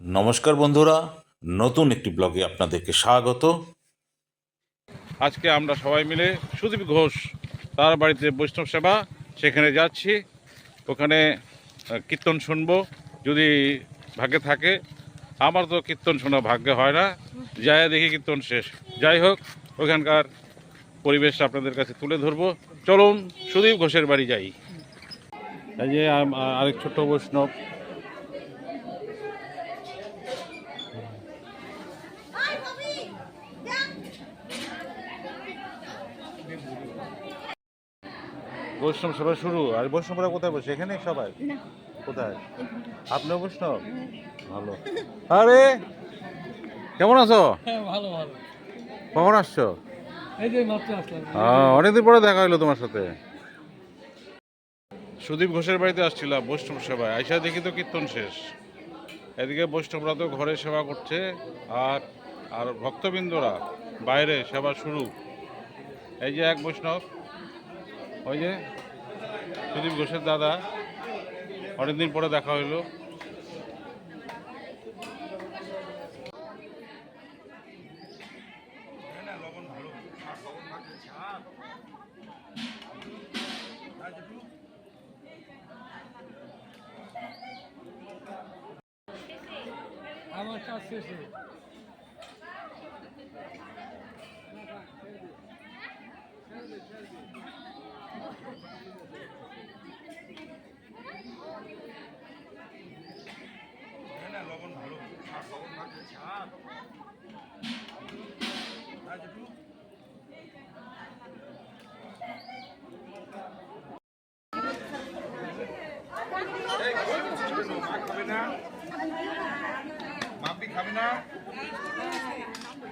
নমস্কার বন্ধুরা, নতুন একটি ব্লগে আপনাদেরকে স্বাগত। আজকে আমরা সবাই মিলে সুদীপ ঘোষ, তার বাড়িতে বৈষ্ণব সেবা, সেখানে যাচ্ছি। ওখানে কীর্তন শুনব, যদি ভাগ্যে থাকে। আমার তো কীর্তন শোনা ভাগ্যে হয় না। যাই দেখি কীর্তন শেষ। যাই হোক ওখানকার পরিবেশ আপনাদের কাছে তুলে ধরবো। চলুন সুদীপ ঘোষের বাড়ি যাই। এই যে আরেক ছোট্ট বৈষ্ণব। বৈষ্ণব সেবা শুরু। আর বৈষ্ণবরা কোথায় বসে? এখানে সবাই? কোথায়? আপনিও বৈষ্ণব? ভালো। আরে কেমন আছো? হ্যাঁ ভালো ভালো। কখন আসছো এই যে মাত্র অনেকদিন পরে দেখা হলো তোমার সাথে। সুদীপ ঘোষের বাড়িতে আসছিলাম বৈষ্ণব সেবায়। আইসা দেখি তো কীর্তন শেষ। এদিকে বৈষ্ণবরা তো ঘরে সেবা করছে আর আর ভক্তবৃন্দরা বাইরে সেবা শুরু। এই যে এক বৈষ্ণব ওই যে সুদীপ ঘোষের দাদা অনেকদিন পরে দেখা হইল। আমার কাজ শেষে মাপি খাবি না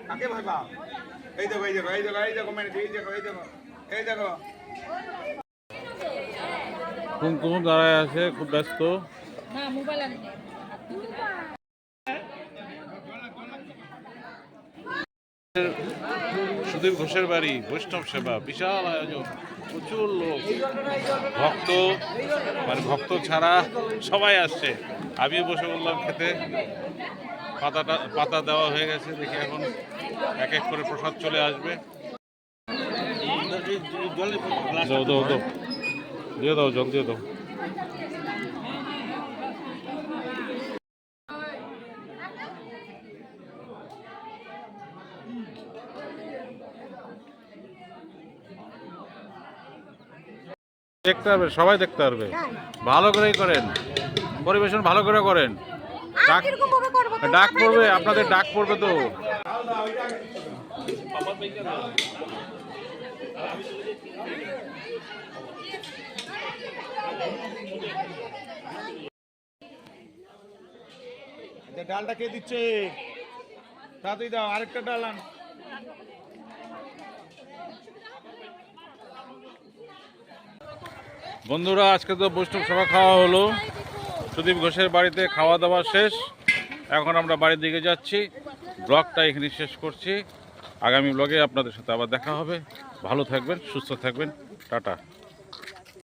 কাকে ভয় পাও এই দেখো এই দেখো এই দেখো এই দেখো মানে এই দেখো এই দেখো এই দেখো। কুমকুম দাঁড়ায় আছে খুব ব্যস্ত। না মোবাইল সুদীপ ঘোষের বাড়ি বৈষ্ণব সেবা বিশাল আয়োজন প্রচুর লোক। ভক্ত মানে ভক্ত ছাড়া সবাই আসছে। আমিও বসে বললাম খেতে। পাতাটা, পাতা দেওয়া হয়ে গেছে, দেখি এখন এক এক করে প্রসাদ চলে আসবে। দিয়ে দাও, জল দিয়ে দাও। দেখতে হবে সবাই দেখতে পারবে। ভালো করেই করেন। পরিবেশন ভালো করে করেন। ডাক ডাক পড়বে আপনাদের ডাক পড়বে তো। ডালটা কে দিচ্ছে? তাড়াতাড়ি দাও আরেকটা ডাল আন। বন্ধুরা আজকে তো বৈষ্ণব সভা খাওয়া হলো। সুদীপ ঘোষের বাড়িতে খাওয়া দাওয়া শেষ। এখন আমরা বাড়ির দিকে যাচ্ছি। ব্লগটা এখানে শেষ করছি। আগামী ব্লগে আপনাদের সাথে আবার দেখা হবে। ভালো থাকবেন, সুস্থ থাকবেন। টাটা।